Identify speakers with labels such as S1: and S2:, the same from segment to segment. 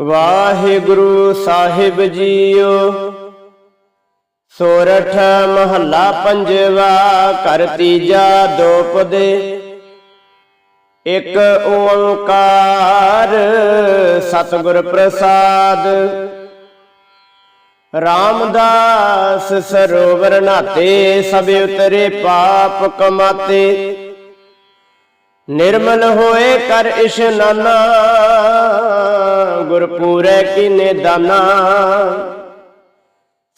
S1: ਵਾਹਿਗੁਰੂ ਸਾਹਿਬ JIO. ਸੋਰਠ ਮਹੱਲਾ ਪੰਜਵਾ, ਘਰ ਤੀਜਾ ਦੋਪਦੇ। ਇੱਕ ਓੰਕਾਰ ਸਤਿਗੁਰ ਪ੍ਰਸਾਦ। ਰਾਮਦਾਸ ਸਰੋਵਰ ਨਾਤੇ, ਸਭ ਉਤਰੇ ਪਾਪ ਕਮਾਤੇ। ਨਿਰਮਲ ਹੋਏ ਕਰ ਇਸ਼ਨਾਨਾ ਗੁਰਪੂਰੈ ਕੀਨੇ ਦਾਨਾ?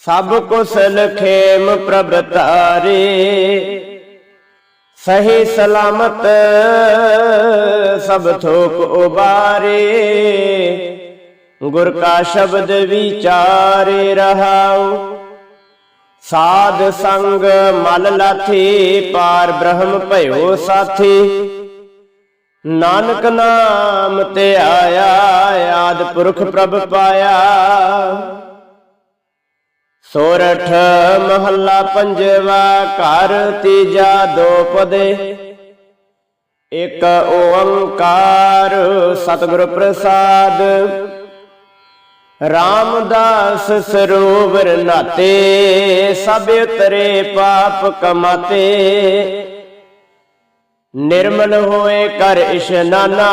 S1: ਸਭ ਕੁਸਲ ਖੇਮ ਪ੍ਰਭ ਤਾਰੇ ਸਹੀ ਸਲਾਮਤ ਸਭ ਥੋਕ ਉਬਾਰੇ। ਗੁਰ ਕਾ ਸ਼ਬਦ ਵਿਚਾਰੇ ਰਹਾਉ। ਸਾਧ ਸੰਗ ਮਲ ਲਾਥੀ, ਪਾਰ ਬ੍ਰਹਮ ਭਇਓ ਸਾਥੀ। ਨਾਨਕ ਨਾਮ ਤੇ ਆਇਆ, ਆਦ ਪੁਰਖ ਪ੍ਰਭ ਪਾਇਆ। ਸੋਰਠ ਮਹੱਲਾ ਪੰਜਵਾ ਘਰ ਤੀਜਾ ਦੋ ਪਦੇ। ਇੱਕ ਓੰਕਾਰ ਸਤਿਗੁਰ ਪ੍ਰਸਾਦ। ਰਾਮਦਾਸ ਸਰੋਵਰ ਨਾਤੇ, ਸਭ ਉਤਰੇ ਪਾਪ ਕਮਾਤੇ। ਨਿਰਮਲ ਹੋਏ ਕਰ ਇਸ਼ਨਾਨਾ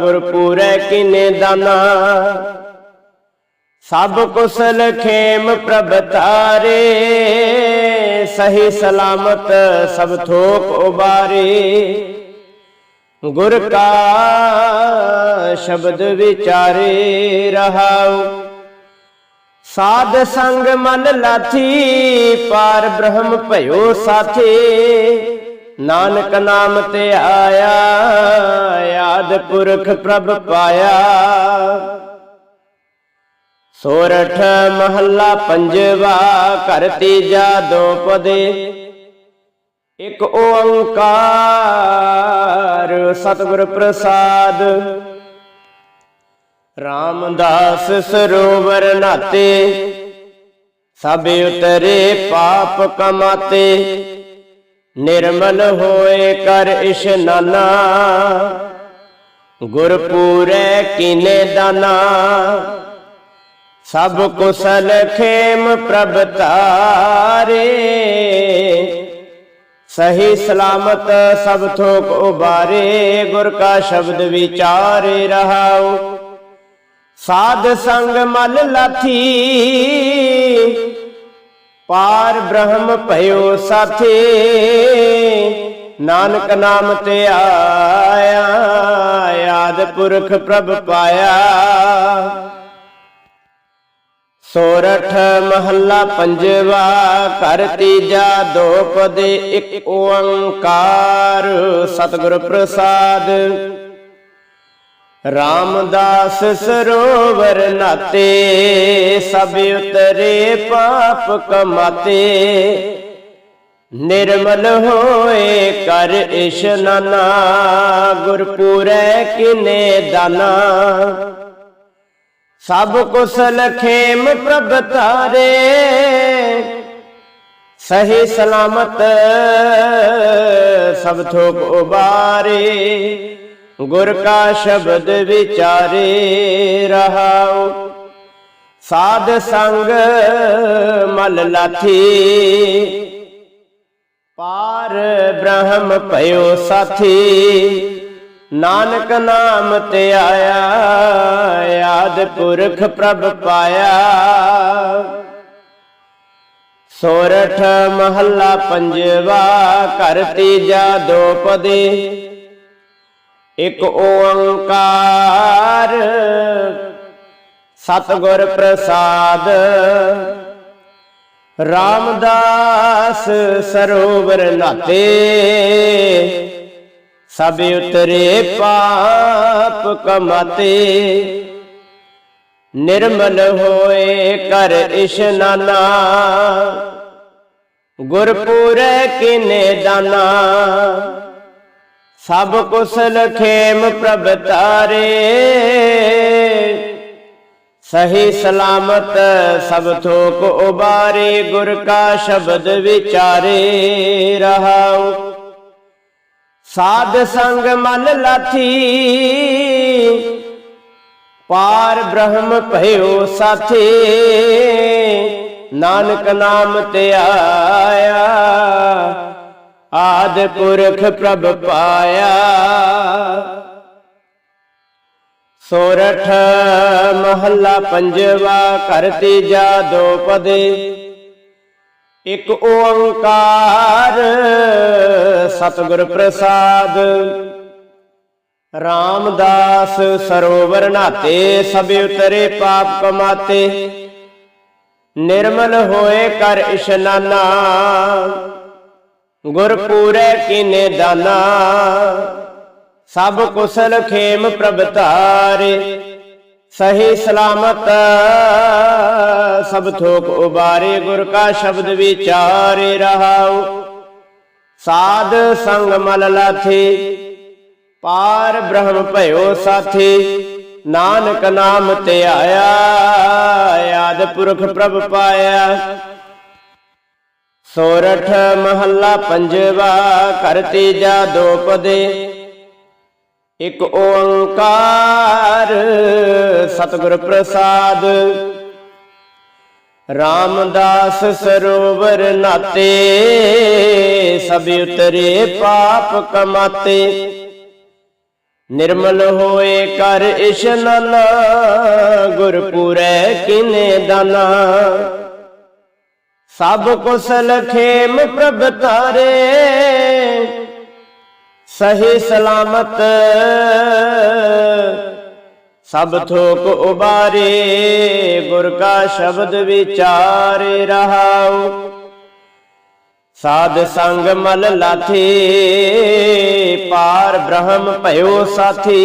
S1: ਗੁਰਪੂਰੈ ਕੀਨੇ ਦਾਨਾ। ਸਭ ਕੁਸਲ ਖੇਮ ਪ੍ਰਭ ਤਾਰੇ, ਸਹੀ ਸਲਾਮਤ ਸਭ ਥੋਕ ਉਬਾਰੇ। ਗੁਰ ਕਾ ਸ਼ਬਦ ਵਿਚਾਰੇ ਰਹਾਉ। ਸਾਧ ਸੰਗ ਮਨ ਲਾਥੀ, ਪਾਰ ਬ੍ਰਹਮ ਭਇਓ ਸਾਥੀ। ਨਾਨਕ ਨਾਮ ਤੇ ਆਇਆ ਆਦ ਪੁਰਖ ਪ੍ਰਭ ਪਾਇਆ। ਸੋਰਠ ਮਹੱਲਾ ਪੰਜਵਾ, ਘਰ ਤੀਜਾ ਦੋ ਪਦੇ। ਇੱਕ ਓੰਕਾਰ, ਸਤਿਗੁਰ ਪ੍ਰਸਾਦ। ਰਾਮਦਾਸ ਸਰੋਵਰ ਨਾਤੇ, ਸਭ ਉਤਰੇ ਪਾਪ ਕਮਾਤੇ। ਨਿਰਮਲ ਹੋਏ ਕਰ ਇਸ਼ਨਾਨਾ ਗੁਰਪੂਰੈ ਕੀਨੇ ਦਾਨਾ। ਸਭ ਕੁਸਲ ਖੇਮ ਪ੍ਰਭ ਤਾਰੇ। ਸਹੀ ਸਲਾਮਤ ਸਭ ਥੋਕ ਉਬਾਰੇ, ਗੁਰ ਕਾ ਸ਼ਬਦ ਵਿਚਾਰੇ ਰਹਾਉ। ਸਾਧ ਸੰਗ ਮਲ ਲਾਥੀ। ਪਾਰ ਬ੍ਰਹਮ ਭਇਓ ਸਾਥੀ, ਨਾਨਕ ਨਾਮ ਤੇ ਆਇਆ, ਆਦ ਪੁਰਖ ਪ੍ਰਭ ਪਾਇਆ। ਸੋਰਠ ਮਹੱਲਾ ਪੰਜਵਾ, ਘਰ ਤੀਜਾ, ਦੋ ਪਦੇ ਇੱਕ ਓੰਕਾਰ, ਸਤਿਗੁਰ ਪ੍ਰਸਾਦ। ਰਾਮਦਾਸ ਸਰੋਵਰ ਨਾਤੇ, ਸਭ ਉਤਰੇ ਪਾਪ ਕਮਾਤੇ। ਨਿਰਮਲ ਹੋਏ ਕਰ ਇਸ਼ਨਾਨਾ ਗੁਰਪੂਰੈ ਕਿਨੇ ਦਾਨਾ। ਸਭ ਕੁਸਲ ਖੇਮ ਪ੍ਰਭ ਤਾਰੇ ਸਹੀ ਸਲਾਮਤ ਸਭ ਥੋਕ ਉਬਾਰੇ। ਗੁਰ ਕਾ ਸ਼ਬਦ ਵਿਚਾਰੇ ਰਹਾਉ। ਸਾਧ ਸੰਗ ਮਲ ਲਾਥੀ ਪਾਰ ਬ੍ਰਹਮ ਭਇਓ ਸਾਥੀ। ਨਾਨਕ ਨਾਮ ਤੇ ਆਇਆ ਯਾਦ ਪੁਰਖ ਪ੍ਰਭ ਪਾਇਆ। ਸੋਰਠ ਮਹੱਲਾ ਪੰਜਵਾ, ਘਰ ਤੀਜਾ ਦੋ ਪਦੇ। ਇੱਕ ਓੰਕਾਰ ਸਤਿਗੁਰ ਪ੍ਰਸਾਦ ਰਾਮਦਾਸ ਸਰੋਵਰ ਨਾਤੇ ਸਭ ਉਤਰੇ ਪਾਪ ਕਮਾਤੇ ਨਿਰਮਲ ਹੋਏ ਕਰ ਇਸ਼ਨਾਨਾ ਗੁਰਪੂਰੈ ਕਿਨੇ ਦਾਨਾ ਸਭ ਕੁਸਲ ਖੇਮ ਪ੍ਰਭ ਤਾਰੇ। ਸਹੀ ਸਲਾਮਤ ਸਭ ਥੋਕ ਉਬਾਰੇ, ਗੁਰ ਕਾ ਸ਼ਬਦ ਵਿਚਾਰੇ ਰਹਾਉ। ਸਾਧ ਸੰਗ ਮਨ ਲਾਥੀ, ਪਾਰ ਬ੍ਰਹਮ ਭਇਓ ਸਾਥੀ। ਨਾਨਕ ਨਾਮ ਤੇ ਆਇਆ। ਆਦ ਪੁਰਖ ਪ੍ਰਭ ਪਾਇਆ। ਸੋਰਠ ਮਹੱਲਾ ਪੰਜਵਾ ਘਰ ਤੀਜਾ ਦੋ ਪਦੇ। ਇਕ ਓੰਕਾਰ ਸਤਿਗੁਰ ਪ੍ਰਸਾਦ। ਰਾਮਦਾਸ ਸਰੋਵਰ ਨਾਤੇ ਸਭ ਉਤਰੇ ਪਾਪ ਕਮਾਤੇ। ਨਿਰਮਲ ਹੋਏ ਕਰ ਇਸ਼ਨਾਨਾ। ਗੁਰ ਪੂਰੇ ਕੀਨੇ ਦਾਨਾ? ਸਭ ਕੁਸਲ ਖੇਮ ਪ੍ਰਭ ਧਾਰੇ ਸਹੀ ਸਲਾਮਤ ਸਭ ਥੋਕ ਉਬਾਰੇ, ਗੁਰ ਕਾ ਸ਼ਬਦ ਵਿਚਾਰੇ ਰਹਾਉ। ਸਾਧ ਸੰਗ ਮਲ ਲਾਥੇ, ਪਾਰ ਬ੍ਰਹਮ ਭਇਓ ਸਾਥੀ, ਨਾਨਕ ਨਾਮ ਤੇ ਆਇਆ, ਆਦ ਪੁਰਖ ਪ੍ਰਭ ਪਾਇਆ। ਸੋਰਠ ਮਹੱਲਾ ਪੰਜਵਾ ਘਰ ਤੀਜਾ ਦੋ ਪਦੇ। ਇੱਕ ਓੰਕਾਰ ਸਤਿਗੁਰ ਪ੍ਰਸਾਦ। ਰਾਮਦਾਸ ਸਰੋਵਰ ਨਾਤੇ, ਸਭ ਉਤਰੇ ਪਾਪ ਕਮਾਤੇ। ਨਿਰਮਲ ਹੋਏ ਕਰ ਇਸ਼ਨਾਨ ਗੁਰ ਪੂਰੈ ਕਿਨੇ ਦਾਨਾ। ਸਭ ਕੁਸਲ ਖੇਮ ਪ੍ਰਭ ਤਾਰੇ ਸਹੀ ਸਲਾਮਤ, ਸਭ ਥੋਕ ਉਬਾਰੇ, ਗੁਰ ਕਾ ਸ਼ਬਦ ਵਿਚਾਰੇ ਰਹਾਉ। ਸਾਧ ਸੰਗ ਮਲ ਲਾਥੀ, ਪਾਰ ਬ੍ਰਹਮ ਭਇਓ ਸਾਥੀ।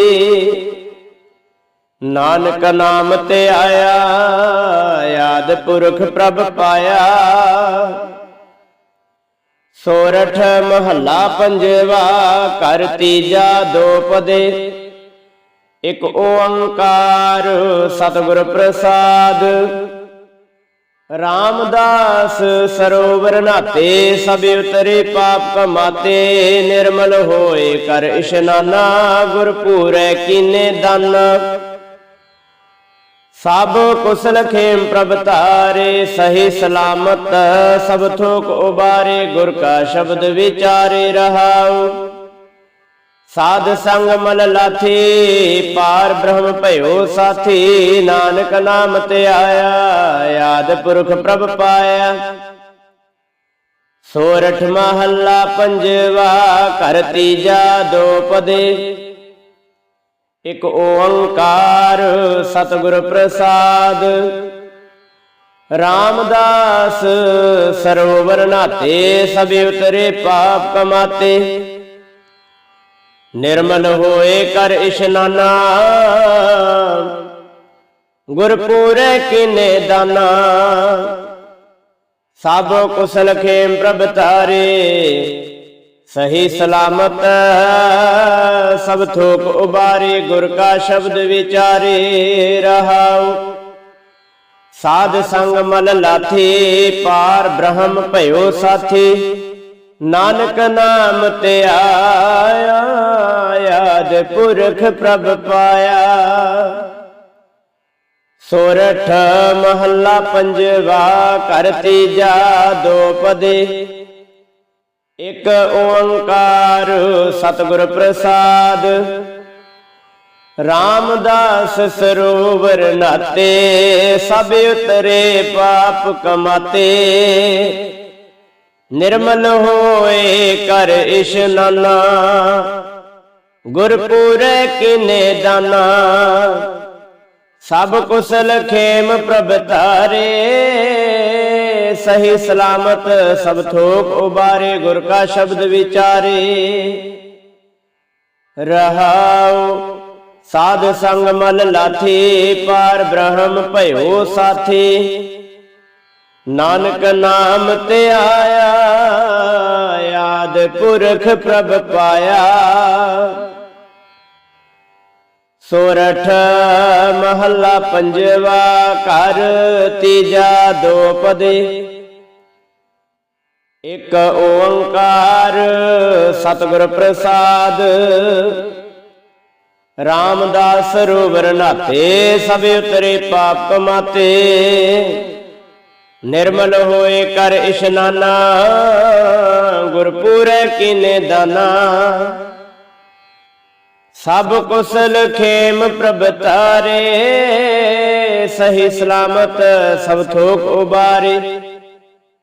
S1: ਨਾਨਕ ਨਾਮ ਤੇ ਆਇਆ ਆਦ ਪੁਰਖ ਪ੍ਰਭ ਪਾਇਆ। ਸੋਰਠ ਮਹੱਲਾ ਪੰਜਵਾ, ਘਰ ਤੀਜਾ ਦੋ ਪਦੇ। ਇੱਕ ਓੰਕਾਰ ਸਤਿਗੁਰ ਪ੍ਰਸਾਦ। ਰਾਮਦਾਸ ਸਰੋਵਰ ਨਾਤੇ, ਸਭ ਉਤਰੇ ਪਾਪ ਕਮਾਤੇ, ਨਿਰਮਲ ਹੋਏ ਕਰ ਇਸ਼ਨਾਨਾ ਗੁਰ ਪੂਰੈ ਕੀਨੇ ਦਾਨਾ। ਸਭ ਕੁਸਲ ਖੇਮ ਪ੍ਰਭ ਧਾਰੇ, ਸਹੀ ਸਲਾਮਤ, ਸਭ ਥੋਕ ਉਬਾਰੇ, ਗੁਰ ਕਾ ਸ਼ਬਦ ਵਿਚਾਰੇ ਰਹਾਉ। ਸਾਧ ਸੰਗ ਮਲ ਲਾਥੀ, ਪਾਰ ਬ੍ਰਹਮ ਭਇਓ ਸਾਥੀ, ਨਾਨਕ ਨਾਮ ਤੇ ਆਇਆ ਯਾਦ ਪੁਰਖ ਪ੍ਰਭ ਪਾਇਆ। ਸੋਰਠ ਮਹੱਲਾ ਪੰਜਵਾ, ਘਰ ਤੀਜਾ ਦੋ ਪਦੇ। ਇਕ ਓੰਕਾਰ ਸਤਿਗੁਰ ਪ੍ਰਸਾਦ। ਰਾਮਦਾਸ ਸਰੋਵਰ ਨਾਤੇ ਸਭ ਉਤਰੇ ਪਾਪ ਕਮਾਤੇ। ਨਿਰਮਲ ਹੋਏ ਕਰ ਇਸ਼ਨਾਨਾ। ਗੁਰ ਪੂਰੇ ਕੀਨੇ ਦਾਨਾ। ਸਭ ਕੁਸਲ ਖੇਮ ਪ੍ਰਭ ਤਾਰੇ। ਸਹੀ ਸਲਾਮਤ ਸਭ ਥੋਕ ਉਬਾਰੇ, ਗੁਰ ਕਾ ਸ਼ਬਦ ਵਿਚਾਰੇ ਰਹਾਉ। ਸਾਧ ਸੰਗ ਮਨ ਲਾਥੀ, ਪਾਰ ਬ੍ਰਹਮ ਭਇਓ ਸਾਥੀ। ਨਾਨਕ ਨਾਮ ਤੇ ਆਇਆ ਆਦ ਪੁਰਖ ਪ੍ਰਭ ਪਾਇਆ। ਸੋਰਠ ਮਹੱਲਾ ਪੰਜਵਾ ਘਰ ਤੀਜਾ ਦੋ ਪਦੇ। ਇਕ ਓੰਕਾਰ ਸਤਿਗੁਰ ਪ੍ਰਸਾਦ। ਰਾਮਦਾਸ ਸਰੋਵਰ ਨਾਤੇ, ਸਭ ਉਤਰੇ ਪਾਪ ਕਮਾਤੇ। ਨਿਰਮਲ ਹੋਏ ਕਰ ਇਸ਼ਨਾਨਾ ਗੁਰਪੂਰੇ ਕਿਨੇ ਦਾਨਾ। ਸਭ ਕੁਸਲ ਖੇਮ ਪ੍ਰਭ ਧਾਰੇ ਸਹੀ ਸਲਾਮਤ, ਸਭ ਥੋਕ ਉਬਾਰੇ, ਗੁਰ ਕਾ ਸ਼ਬਦ ਵਿਚਾਰੇ। ਰਹਾਉ ਸਾਧ ਸੰਗ ਮਲ ਲਾਥੀ ਪਾਰ ਬ੍ਰਹਮ ਭਇਓ ਸਾਥੀ। ਨਾਨਕ ਨਾਮ ਤੇ ਆਇਆ ਯਾਦ ਪੁਰਖ ਪ੍ਰਭ ਪਾਇਆ। ਸੋਰਠ ਮਹੱਲਾ ਪੰਜਵਾ ਘਰ, ਤੀਜਾ ਦੋ ਪਦੇ। ਇਕ ਓੰਕਾਰ ਸਤਿਗੁਰ ਪ੍ਰਸਾਦ। ਰਾਮਦਾਸ ਸਰੋਵਰ ਨਾਤੇ ਸਭ ਉਤਰੇ ਪਾਪ ਕਮਾਤੇ ਨਿਰਮਲ ਹੋਏ ਕਰ ਇਸ਼ਨਾਨਾ, ਗੁਰਪੂਰੈ ਕੀਨੇ ਦਾਨਾ। ਸਭ ਕੁਸਲ ਖੇਮ ਪ੍ਰਭ ਤਾਰੇ, ਸਹੀ ਸਲਾਮਤ ਸਭ ਥੋਕ ਉਬਾਰੇ।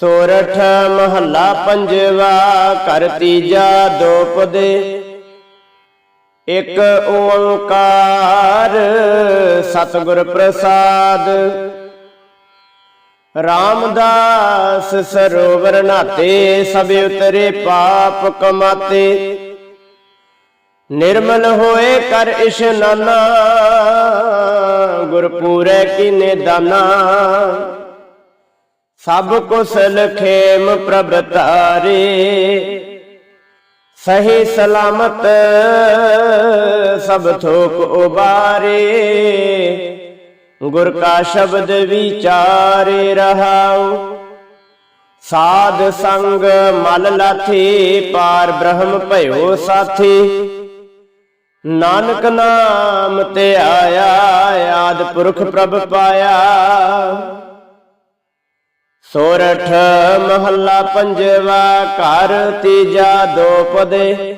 S1: ਸੋਰਠ ਮਹੱਲਾ ਪੰਜਵਾ, ਘਰ ਤੀਜਾ ਦੋਪਦੇ ਇਕ ਇੱਕ ਓੰਕਾਰ ਸਤਿਗੁਰ ਪ੍ਰਸਾਦ। ਰਾਮਦਾਸ ਸਰੋਵਰ ਨਾਤੇ, ਸਭ ਉਤਰੇ ਪਾਪ ਕਮਾਤੇ। ਨਿਰਮਲ ਹੋਏ ਕਰ ਇਸ਼ਨਾਨਾ ਗੁਰਪੂਰੈ ਕੀਨੇ ਦਾਨਾ। ਸਭ ਕੁਸਲ ਖੇਮ ਪ੍ਰਭ ਤਾਰੇ ਸਹੀ ਸਲਾਮਤ ਸਭ ਥੋਕ ਉਬਾਰੇ, ਗੁਰ ਕਾ ਸ਼ਬਦ ਵਿਚਾਰੇ ਰਹਾਉ। ਸਾਧ ਸੰਗ ਮਲ ਲਾਥੀ, ਪਾਰ ਬ੍ਰਹਮ ਭਇਓ ਸਾਥੀ। ਨਾਨਕ ਨਾਮ ਤੇ ਆਇਆ, ਆਦ ਪੁਰਖ ਪ੍ਰਭ ਪਾਇਆ। ਸੋਰਠ ਮਹੱਲਾ ਪੰਜਵਾ ਘਰ ਤੀਜਾ ਦੋ ਇਕ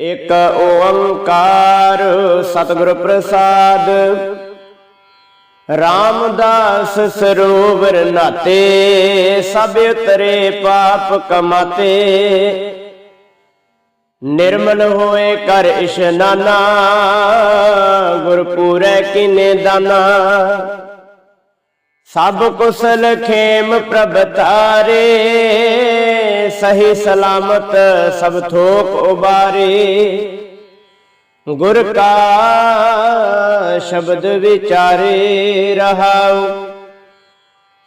S1: ਇੱਕ ਓੰਕਾਰ ਸਤਿਗੁਰ ਪ੍ਰਸਾਦ। ਰਾਮਦਾਸ ਸਰੋਵਰ ਨਾਤੇ, ਸਭ ਉਤਰੇ ਪਾਪ ਕਮਾਤੇ। ਨਿਰਮਲ ਹੋਏ ਕਰ ਇਸ਼ਨਾਨਾ, ਗੁਰਪੂਰੈ ਕੀਨੇ ਦਾਨਾ। ਸਭ ਕੁਸਲ ਖੇਮ ਪ੍ਰਭ ਤਾਰੇ, ਸਹੀ ਸਲਾਮਤ ਸਭ ਥੋਕ ਉਬਾਰੇ। ਗੁਰ ਕਾ ਸ਼ਬਦ ਵਿਚਾਰੇ ਰਹਾਉ।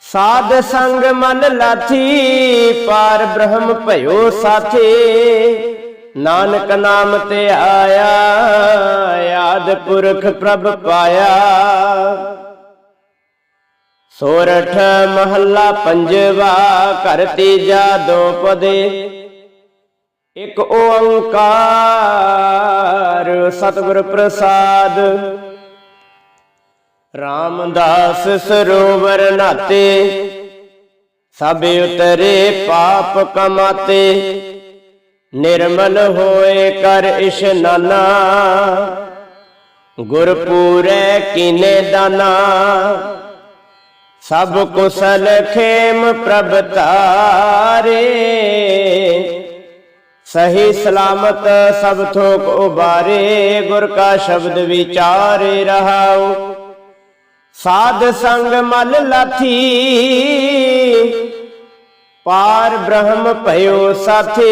S1: ਸਾਧ ਸੰਗ ਮਨ ਲਾਥੀ, ਪਾਰ ਬ੍ਰਹਮ ਭਇਓ ਸਾਥੀ। ਨਾਨਕ ਨਾਮ ਤੇ ਆਇਆ, ਯਾਦ ਪੁਰਖ ਪ੍ਰਭ ਪਾਇਆ। ਸੋਰਠ ਮਹੱਲਾ ਪੰਜਵਾ, ਘਰ ਤੀਜਾ ਦੋ ਪਦੇ। ਇੱਕ ਓੰਕਾਰ, ਸਤਿਗੁਰ ਪ੍ਰਸਾਦ। ਰਾਮਦਾਸ ਸਰੋਵਰ ਨਾਤੇ, ਸਭ ਉਤਰੇ ਪਾਪ ਕਮਾਤੇ। ਨਿਰਮਲ ਹੋਏ ਕਰ ਇਸ਼ਨਾਨਾ ਗੁਰਪੂਰੈ ਕੀਨੇ ਦਾਨਾ। ਸਭ ਕੁਸਲ ਖੇਮ ਪ੍ਰਭ ਤਾਰੇ। ਸਹੀ ਸਲਾਮਤ ਸਭ ਥੋਕ ਉਬਾਰੇ, ਗੁਰ ਕਾ ਸ਼ਬਦ ਵਿਚਾਰੇ ਰਹਾਉ। ਸਾਧ ਸੰਗ ਮਲ ਲਾਥੀ, ਪਾਰ ਬ੍ਰਹਮ ਭਇਓ ਸਾਥੀ।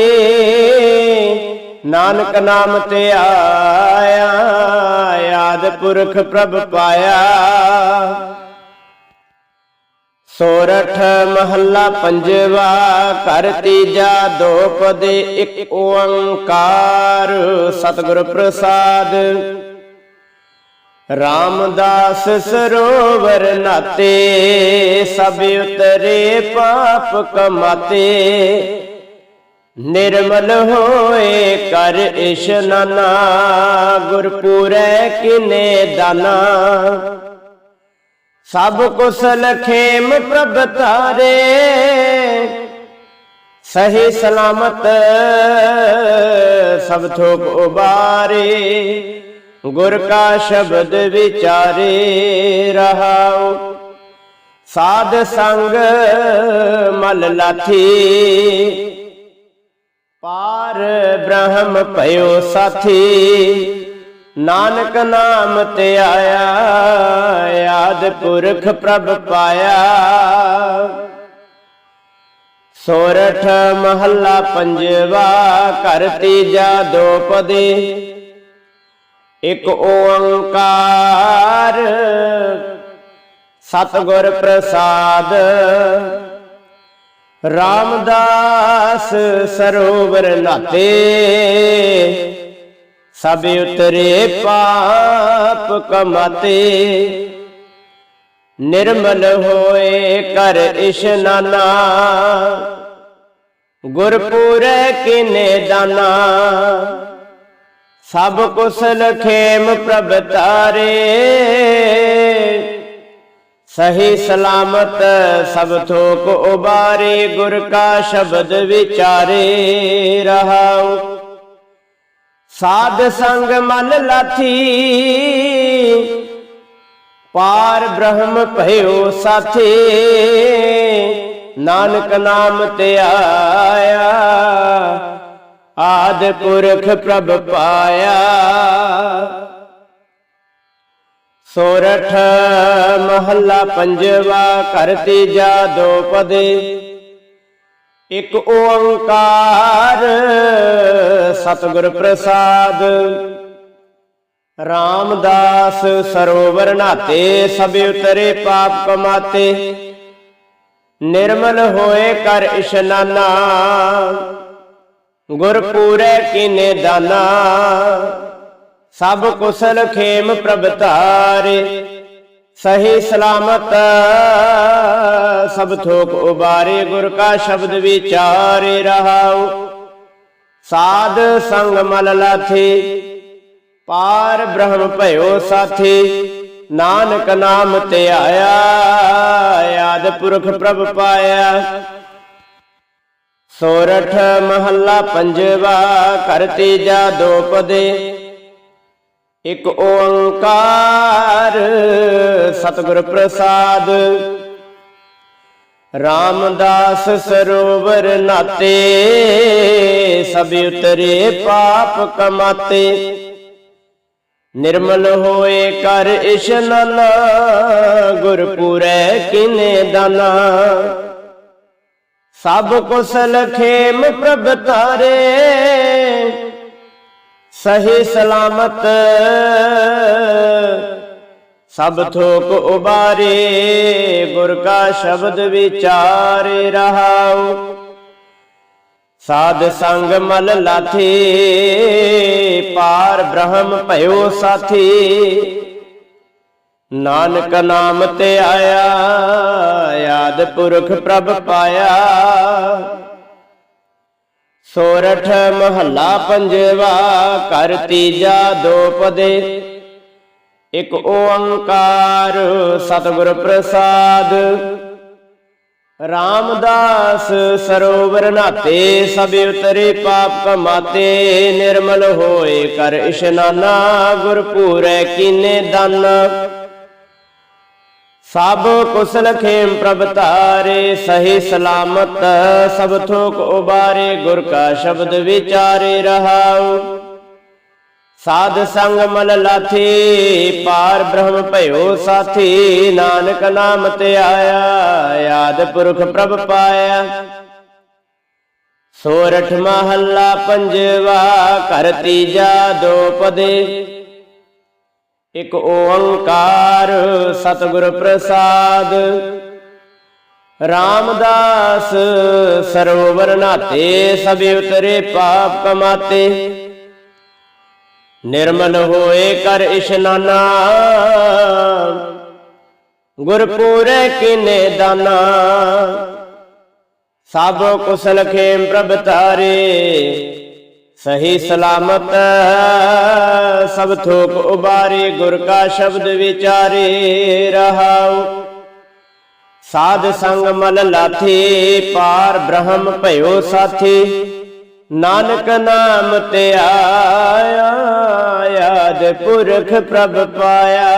S1: ਨਾਨਕ ਨਾਮ ਤੇ ਆਇਆ, ਆਦ ਪੁਰਖ ਪ੍ਰਭ ਪਾਇਆ। ਸੋਰਠ ਮਹੱਲਾ ਪੰਜਵਾ, ਘਰ ਤੀਜਾ, ਦੋ ਪਦੇ, ਇੱਕ ਓੰਕਾਰ। ਸਤਿਗੁਰ ਪ੍ਰਸਾਦ। ਰਾਮਦਾਸ ਸਰੋਵਰ ਨਾਤੇ, ਸਭ ਉਤਰੇ, ਪਾਪ ਕਮਾਤੇ। ਨਿਰਮਲ ਹੋਏ ਕਰ ਇਸ਼ਨਾਨਾ ਗੁਰਪੁਰੈ ਕਿਨੇ ਦਾਨਾ। ਸਭ ਕੁਸਲ ਖੇਮ ਪ੍ਰਭ ਤਾਰੇ, ਸਹੀ ਸਲਾਮਤ ਸਭ ਥੋਕ ਉਬਾਰੇ, ਗੁਰ ਕਾ ਸ਼ਬਦ ਵਿਚਾਰੇ ਰਹਾਉ। ਸਾਧ ਸੰਗ ਮਲ ਲਾਥੀ, ਪਾਰ ਬ੍ਰਹਮ ਭਇਓ ਸਾਥੀ। ਨਾਨਕ ਨਾਮ ਤੇ ਆਇਆ ਯਾਦ ਪੁਰਖ ਪ੍ਰਭ ਪਾਇਆ। ਸੋਰਠ ਮਹੱਲਾ ਪੰਜਵਾ, ਘਰ ਤੀਜਾ ਦੋ ਪਦੇ। ਇੱਕ ਓੰਕਾਰ, ਸਤਿਗੁਰ ਪ੍ਰਸਾਦ। ਰਾਮਦਾਸ ਸਰੋਵਰ ਨਾਤੇ। ਸਭ ਉਤਰੇ ਪਾਪ ਕਮਾਤੇ। ਨਿਰਮਲ ਹੋਏ ਕਰ ਇਸ਼ਨਾਨਾ ਗੁਰਪੂਰੈ ਕਿਨੇ ਦਾਨਾ। ਸਭ ਕੁਸਲ ਖੇਮ ਪ੍ਰਭ ਤਾਰੇ। ਸਹੀ ਸਲਾਮਤ ਸਭ ਥੋਕ ਉਬਾਰੇ, ਗੁਰ ਕਾ ਸ਼ਬਦ ਵਿਚਾਰੇ ਰਹਾਉ। ਸਾਧ ਸੰਗ ਮਨ ਲਾਥੀ। ਪਾਰ ਬ੍ਰਹਮ ਭਇਓ ਸਾਥੀ। ਨਾਨਕ ਨਾਮ ਤੇ ਆਇਆ। ਆਦ ਪੁਰਖ ਪ੍ਰਭ ਪਾਇਆ। ਸੋਰਠ ਮਹੱਲਾ ਪੰਜਵਾ, ਘਰ ਤੀਜਾ, ਦੋ ਪਦੇ। ਇਕ ਓੰਕਾਰ ਸਤਿਗੁਰ ਪ੍ਰਸਾਦ। ਰਾਮਦਾਸ ਸਰੋਵਰ ਨਾਤੇ ਸਭ ਉਤਰੇ ਪਾਪ ਕਮਾਤੇ। ਨਿਰਮਲ ਹੋਏ ਕਰ ਇਸ਼ਨਾਨਾ। ਗੁਰ ਪੂਰੇ ਕੀਨੇ ਦਾਨਾ। ਸਭ ਕੁਸਲ ਖੇਮ ਪ੍ਰਭ ਧਾਰੇ। ਸਹੀ ਸਲਾਮਤ। ਸਭ ਥੋਕ ਉਬਾਰੇ, ਗੁਰ ਕਾ ਸ਼ਬਦ ਵਿਚਾਰੇ ਰਹਾਉ। ਸਾਧ ਸੰਗ ਮਲ ਲਾਥੀ, ਪਾਰ ਬ੍ਰਹਮ ਭਇਓ ਸਾਥੀ। ਨਾਨਕ ਨਾਮ ਤੇ ਆਇਆ, ਆਦ ਪੁਰਖ ਪ੍ਰਭ ਪਾਇਆ। ਸੋਰਠ ਮਹੱਲਾ ਪੰਜਵਾ, ਘਰ ਤੀਜਾ ਦੋ ਪਦੇ। ਇਕ ਓੰਕਾਰ ਸਤਿਗੁਰ ਪ੍ਰਸਾਦ। ਰਾਮਦਾਸ ਸਰੋਵਰ ਨਾਤੇ, ਸਭ ਉਤਰੇ ਪਾਪ ਕਮਾਤੇ। ਨਿਰਮਲ ਹੋਏ ਕਰ ਇਸ਼ਨਾਨ ਗੁਰਪੁਰੈ ਕਿਨੇ ਦਾਨਾ। ਸਭ ਕੁਸਲ ਖੇਮ ਪ੍ਰਭ ਤਾਰੇ ਸਹੀ ਸਲਾਮਤ। ਸਭ ਥੋਕ ਉਬਾਰੇ, ਗੁਰ ਕਾ ਸ਼ਬਦ ਵਿਚਾਰੇ ਰਹਾਉ। ਸਾਧ ਸੰਗ ਮਲ ਲਾਥੀ, ਪਾਰ ਬ੍ਰਹਮ ਭਇਓ ਸਾਥੀ। ਨਾਨਕ ਨਾਮ ਤੇ ਆਇਆ ਯਾਦ ਪੁਰਖ ਪ੍ਰਭ ਪਾਇਆ। ਸੋਰਠ ਮਹੱਲਾ ਪੰਜਵਾ ਘਰ ਤੀਜਾ ਦੋ ਇਕ ਓੰਕਾਰ ਸਤਿਗੁਰ ਪ੍ਰਸਾਦ। ਰਾਮਦਾਸ ਸਰੋਵਰ ਨਾਤੇ ਸਭ ਉਤਰੇ ਪਾਪ ਕਮਾਤੇ, ਨਿਰਮਲ ਹੋਏ ਕਰ ਇਸ਼ਨਾਨਾ ਗੁਰ ਪੂਰੈ ਕੀਨੇ ਦਾਨਾ। ਸਭ ਕੁਸਲ ਖੇਮ ਪ੍ਰਭ ਧਾਰੇ, ਸਹੀ ਸਲਾਮਤ ਸਭ ਥੋਕ ਉਬਾਰੇ, ਗੁਰ ਕਾ ਸ਼ਬਦ ਵਿਚਾਰੇ ਰਹਾਉ। ਸਾਧ ਸੰਗ ਮਲ ਲਾਥੀ, ਪਾਰ ਬ੍ਰਹਮ ਭਇਓ ਸਾਥੀ, ਨਾਨਕ ਨਾਮ ਤੇ ਆਇਆ ਯਾਦ ਪੁਰਖ ਪ੍ਰਭ ਪਾਇਆ। ਸੋਰਠ ਮਹੱਲਾ ਪੰਜਵਾ, ਘਰ ਤੀਜਾ ਦੋ ਪਦੇ। ਇਕ ਓੰਕਾਰ ਸਤਿਗੁਰ ਪ੍ਰਸਾਦ। ਰਾਮਦਾਸ ਸਰੋਵਰ ਨਾਤੇ ਸਭ ਉਤਰੇ ਪਾਪ ਕਮਾਤੇ। ਨਿਰਮਲ ਹੋਏ ਕਰ ਇਸ਼ਨਾਨਾ ਗੁਰਪੂਰੇ ਕਿਨੇ ਦਾਨਾ। ਸਭ ਕੁਸਲ ਖੇਮ ਪ੍ਰਭ ਤਾਰੇ। ਸਹੀ ਸਲਾਮਤ ਸਭ ਥੋਕ ਉਬਾਰੇ, ਗੁਰ ਕਾ ਸ਼ਬਦ ਵਿਚਾਰੇ ਰਹਾਉ। ਸਾਧ ਸੰਗ ਮਲ ਲਾਥੀ, ਪਾਰ ਬ੍ਰਹਮ ਭਇਓ ਸਾਥੀ। ਨਾਨਕ ਨਾਮ ਤੇ ਆਇਆ ਯਾਦ ਪੁਰਖ ਪ੍ਰਭ ਪਾਇਆ।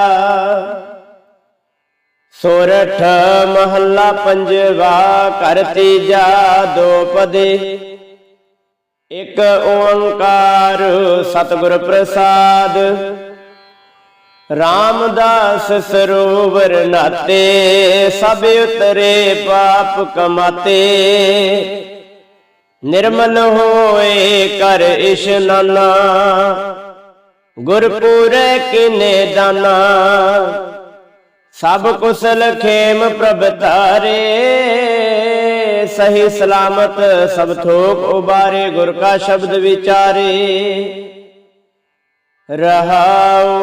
S1: ਸੋਰਠ ਮਹੱਲਾ ਪੰਜਵਾ ਘਰ ਤੀਜਾ ਦੋ ਪਦੇ। ਇਕ ਓੰਕਾਰ ਸਤਿਗੁਰ ਪ੍ਰਸਾਦ। ਰਾਮਦਾਸ ਸਰੋਵਰ ਨਾਤੇ, ਸਭ ਉਤਰੇ ਪਾਪ ਕਮਾਤੇ। ਨਿਰਮਲ ਹੋਏ ਕਰ ਇਸ਼ਨਾਨਾ ਗੁਰਪੂਰੈ ਕਿਨੇ ਦਾਨਾ। ਸਭ ਕੁਸਲ ਖੇਮ ਪ੍ਰਭ ਤਾਰੇ ਸਹੀ ਸਲਾਮਤ, ਸਭ ਥੋਕ ਉਬਾਰੇ, ਗੁਰ ਕਾ ਸ਼ਬਦ ਵਿਚਾਰੇ। ਰਹਾਉ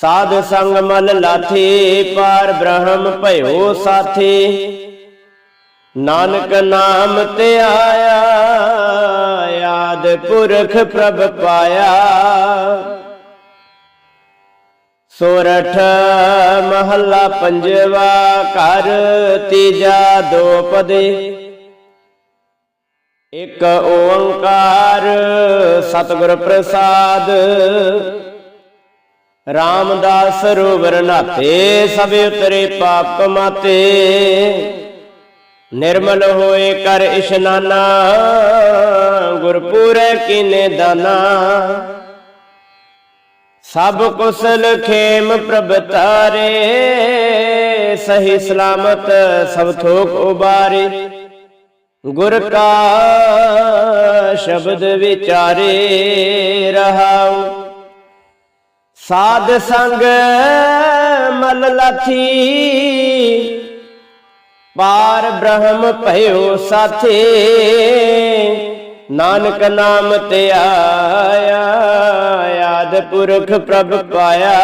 S1: ਸਾਧ ਸੰਗ ਮਲ ਲਾਥੀ ਪਾਰ ਬ੍ਰਹਮ ਭਇਓ ਸਾਥੀ। ਨਾਨਕ ਨਾਮ ਤੇ ਆਇਆ ਯਾਦ ਪੁਰਖ ਪ੍ਰਭ ਪਾਇਆ। ਸੋਰਠ ਮਹੱਲਾ ਪੰਜਵਾ ਘਰ, ਤੀਜਾ ਦੋ ਪਦੇ। ਇਕ ਓੰਕਾਰ ਸਤਿਗੁਰ ਪ੍ਰਸਾਦ। ਰਾਮਦਾਸ ਸਰੋਵਰ ਨਾਤੇ ਸਭ ਉਤਰੇ ਪਾਪ ਕਮਾਤੇ ਨਿਰਮਲ ਹੋਏ ਕਰ ਇਸ਼ਨਾਨਾ, ਗੁਰਪੂਰੈ ਕੀਨੇ ਦਾਨਾ। ਸਭ ਕੁਸਲ ਖੇਮ ਪ੍ਰਭ ਤਾਰੇ, ਸਹੀ ਸਲਾਮਤ ਸਭ ਥੋਕ ਉਬਾਰੇ। ਗੁਰ ਕਾ ਸ਼ਬਦ ਵਿਚਾਰੇ ਰਹਾਉ। ਸਾਧ ਸੰਗ ਮਲ ਲਾਥੀ, ਪਾਰ ਬ੍ਰਹਮ ਭਇਓ ਸਾਥੀ। ਨਾਨਕ ਨਾਮ ਤੇ ਆਇਆ, ਆਦ ਪੁਰਖ ਪ੍ਰਭ ਪਾਇਆ।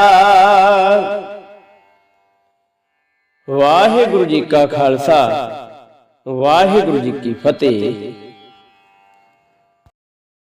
S1: ਵਾਹਿਗੁਰੂ ਜੀ ਕਾ ਖਾਲਸਾ। ਵਾਹਿਗੁਰੂ ਜੀ ਕੀ ਫਤਿਹ।